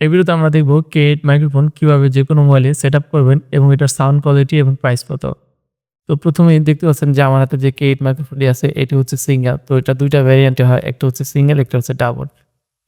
এই ভিডিওতে আমরা দেখব কে এইট মাইক্রোফোন কীভাবে যে কোনো মোবাইলে সেট আপ করবেন এবং এটার সাউন্ড কোয়ালিটি এবং প্রাইস কত। তো প্রথমেই দেখতে পাচ্ছেন যে আমার হাতে যে কে এইট মাইক্রোফোনটি আছে, এটি হচ্ছে সিঙ্গেল তো এটা দুইটা ভ্যারিয়েন্টে হয়, একটা হচ্ছে সিঙ্গেল একটা হচ্ছে ডাবল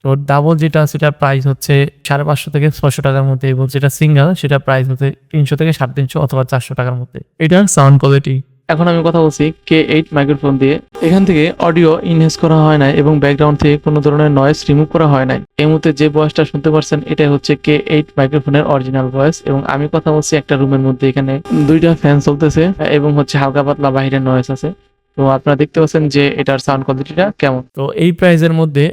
তো ডাবল যেটা সেটার প্রাইস হচ্ছে সাড়ে পাঁচশো থেকে ছশো টাকার মধ্যে এবং যেটা সিঙ্গেল সেটা প্রাইস হচ্ছে তিনশো থেকে সাড়ে তিনশো অথবা চারশো টাকার মধ্যে। এটার সাউন্ড কোয়ালিটি এখন আমি কথা বলছি কে এইট মাইক্রোফোন দিয়ে। এখান থেকে অডিও ইনহেস করা হয় না এবং ব্যাকগ্রাউন্ড থেকে কোনো ধরনের নয়েজ রিমুভ করা হয় নাই। এই মুহূর্তে যে ভয়েসটা শুনতে পারছেন, এটাই হচ্ছে কে এইট মাইক্রোফোনের অরিজিনাল ভয়েস এবং আমি কথা বলছি একটা রুমের মধ্যে এখানে দুইটা ফ্যান চলতেছে এবং হচ্ছে হালকা পাতলা বাহিরের নয়েস আছে। তো আপনারা দেখতে পাচ্ছেন যে এটার সাউন্ড কোয়ালিটিটা কেমন। তো এই প্রাইজের মধ্যে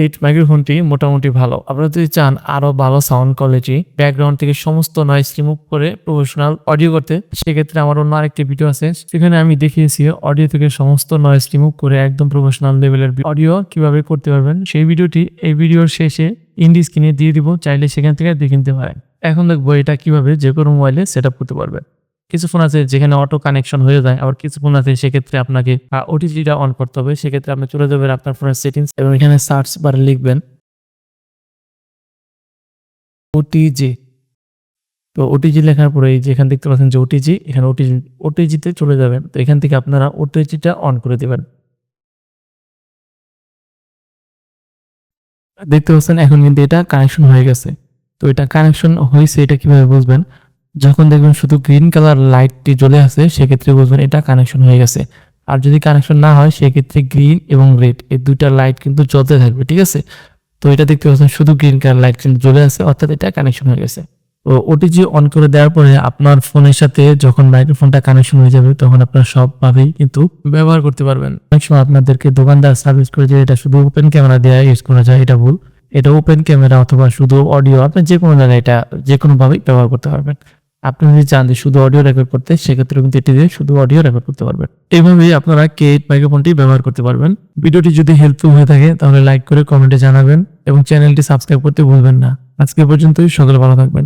এইট মাইক্রোফোনটি মোটামুটি ভালো। আপনারা যদি চান আরও ভালো সাউন্ড কোয়ালিটি ব্যাকগ্রাউন্ড থেকে সমস্ত নয়েজ রিমুভ করে প্রফেশনাল অডিও করতে, সেক্ষেত্রে আমার অন্য আরেকটি ভিডিও আছে। সেখানে আমি দেখিয়েছি অডিও থেকে সমস্ত নয়েজ রিমুভ করে একদম প্রফেশনাল লেভেলের অডিও কীভাবে করতে পারবেন। সেই ভিডিওটি এই ভিডিওর শেষে ইন্ডি স্ক্রিনে দিয়ে দিব, চাইলে সেখান থেকে দেখে নিতে পারেন। এখন দেখব এটা কীভাবে যে কোনো মোবাইলে সেট করতে পারবেন। কিছু ফোন আছে যেখানে অটো কানেকশন হয়ে যায়, আবার কিছু ফোন আছে সেক্ষেত্রে আপনাকে ওটিজিটা অন করতে হবে। সেক্ষেত্রে আপনি চলে যাবেন আপনার ফোনের সেটিংস এবং এখানে সার্চ বারে লিখবেন ওটিজি তো ওটিজি লেখার পরে এই যে এখানে দেখতে পাচ্ছেন যে ওটিজি এখানে ওটিজি ওটিজিতে চলে যাবেন। তো এখান থেকে আপনারা ওটিজিটা অন করে দেবেন। দেখতে পাচ্ছেন এখন কিন্তু এটা কানেকশন হয়ে গেছে। তো এটা কানেকশন হয়েছে, এটা কীভাবে বুঝবেন? যখন দেখবেন শুধু গ্রিন কালার লাইটটি জ্বলে আছে, সেক্ষেত্রে বুঝবেন এটা কানেকশন হয়ে গেছে। আর যদি কানেকশন না হয়, সেক্ষেত্রে গ্রিন এবং রেড এই দুইটা লাইট কিন্তু জ্বলতে থাকবে, ঠিক আছে? তো এটা দেখতে পাচ্ছেন, শুধু গ্রিন কালার লাইট কিন্তু জ্বলে আছে, অর্থাৎ এটা কানেকশন হয়ে গেছে। তো ওটিজি অন করে দেওয়ার পরে আপনার ফোনের সাথে যখন মাইক্রোফোনটা কানেকশন হয়ে যাবে, তখন আপনার সবভাবেই কিন্তু ব্যবহার করতে পারবেন। অনেক সময় আপনাদেরকে দোকানদার সার্ভিস করে যে, এটা শুধু ওপেন ক্যামেরা দিয়ে ইউজ করা যায়, এটা ভুল। এটা ওপেন ক্যামেরা অথবা শুধু অডিও আপনি যে কোনো জায়গায় এটা যে কোনোভাবেই ব্যবহার করতে পারবেন। আপনি যদি চান যে শুধু অডিও রেকর্ড করতে, সেক্ষেত্রে কিন্তু এটি দিয়ে শুধু অডিও রেকর্ড করতে পারবেন। এইভাবেই আপনারা কে এইট মাইক্রোফোনটি ব্যবহার করতে পারবেন। ভিডিওটি যদি হেল্পফুল হয়ে থাকে, তাহলে লাইক করে কমেন্টে জানাবেন এবং চ্যানেলটি সাবস্ক্রাইব করতে ভুলবেন না। আজকে পর্যন্তই, সকলে ভালো থাকবেন।